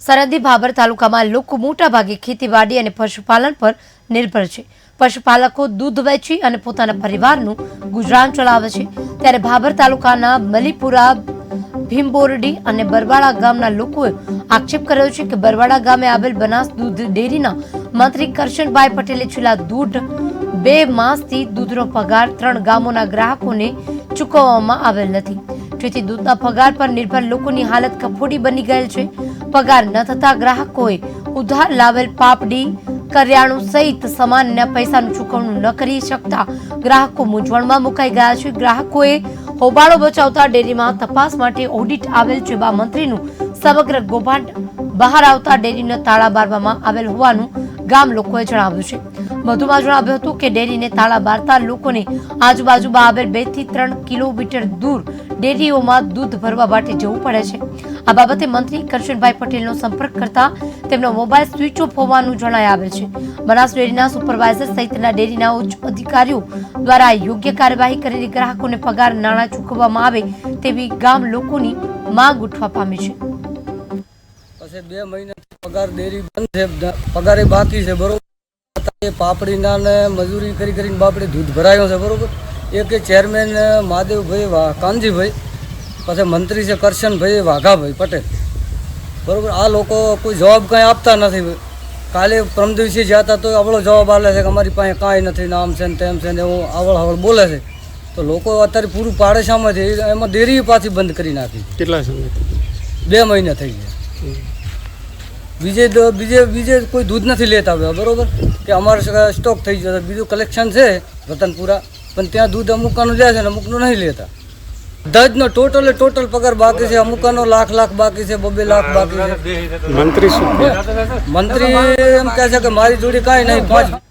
સરહદી ભાભર તાલુકામાં લોકો મોટાભાગે ખેતીવાડી અને પશુપાલન પર નિર્ભર છે. પશુપાલકો દૂધ વેચી અને પોતાના પરિવારનું ગુજરાન ચલાવે છે. ત્યારે ભાભર તાલુકાના મલીપુરા, ભીમબોરડી અને બરવાડા ગામના લોકોએ આક્ષેપ કર્યો છે કે બરવાડા ગામે આવેલ બનાસ દૂધ ડેરીના મંત્રી કરશનભાઈ પટેલે છેલ્લા દૂધ બે માસથી દૂધનો પગાર ત્રણ ગામોના ગ્રાહકોને ચૂકવવામાં આવેલ નથી. જેથી દૂધના પગાર પર નિર્ભર લોકોની હાલત કફોડી બની ગયેલ છે. પગાર ન થતા ગ્રાહકોએ ઉધાર લાવેલ પાપડી, કરિયાણું સહિત સામાન્ય પૈસાનું ચૂકવણું ન કરી શકતા ગ્રાહકો મૂંઝવણમાં મુકાઈ ગયા છે. ગ્રાહકોએ હોબાળો બચાવતા ડેરીમાં તપાસ માટે ઓડિટ આવેલ જેવા મંત્રીનું સમગ્ર ગોભાંડ બહાર આવતા ડેરીને તાળા બારવામાં આવેલ હોવાનું ગામ લોકોએ જણાવ્યું છે. વધુમાં જણાવ્યું હતું કે ડેરીને તાળા બારતા લોકોને આજુબાજુમાં આવેલ બેથી ત્રણ કિલોમીટર દૂર ડેરીઓમાં દૂધ ભરવા માટે જવું પડે છે. આ બાબતે મંત્રી કરશનભાઈ પટેલનો સંપર્ક કરતા તેમનો મોબાઈલ સ્વિચ ઓફ હોવાનું જણાય આવે છે. બનાસ ડેરીના સુપરવાઇઝર સહિતના ડેરીના ઉચ્ચ અધિકારીઓ દ્વારા યોગ્ય કાર્યવાહી કરીને ગ્રાહકોને પગાર નાણાં ચૂકવવામાં આવે તેવી ગામ લોકોની માંગ ઉઠવા પામી છે. પછી બે મહિનાથી પગાર ડેરી બંધ છે પગારે બાકી છે બરોબર? પાપડીના ને મજૂરી કરી કરીને બાપડે દૂધ ભરાયો છે બરોબર? એક ચેરમેન મહાદેવભાઈ કાનજીભાઈ પછી મંત્રી છે કરશનભાઈ વાઘાભાઈ પટેલ. બરોબર? આ લોકો કોઈ જવાબ કાંઈ આપતા નથી. કાલે પ્રમ દિવસે જતા તો આવડો જવાબ આલે છે કે અમારી પાસે કાંઈ નથી નામ છે ને તેમ છે ને એવું આવડ આવળ બોલે છે. તો લોકો અત્યારે પૂરું પાડે છે એમાં ડેરી પાછી બંધ કરી નાખી. કેટલા સમય? બે મહિના થઈ ગયા. બીજે બીજે બીજે કોઈ દૂધ નથી લેતા હવે બરોબર? કે અમારે સ્ટોક થઈ જશે બીજું કલેક્શન છે રતનપુરા પણ ત્યાં દૂધ અમુકાનું લે છે ને અમુકનું નહીં લેતા. દજનો ટોટલે ટોટલ પગાર બાકી છે અમુકાનો લાખ લાખ બાકી છે બબે લાખ બાકી છે. મંત્રી શું મંત્રી એમ કહે છે કે મારી જોડે કાંઈ નહીં પાંચ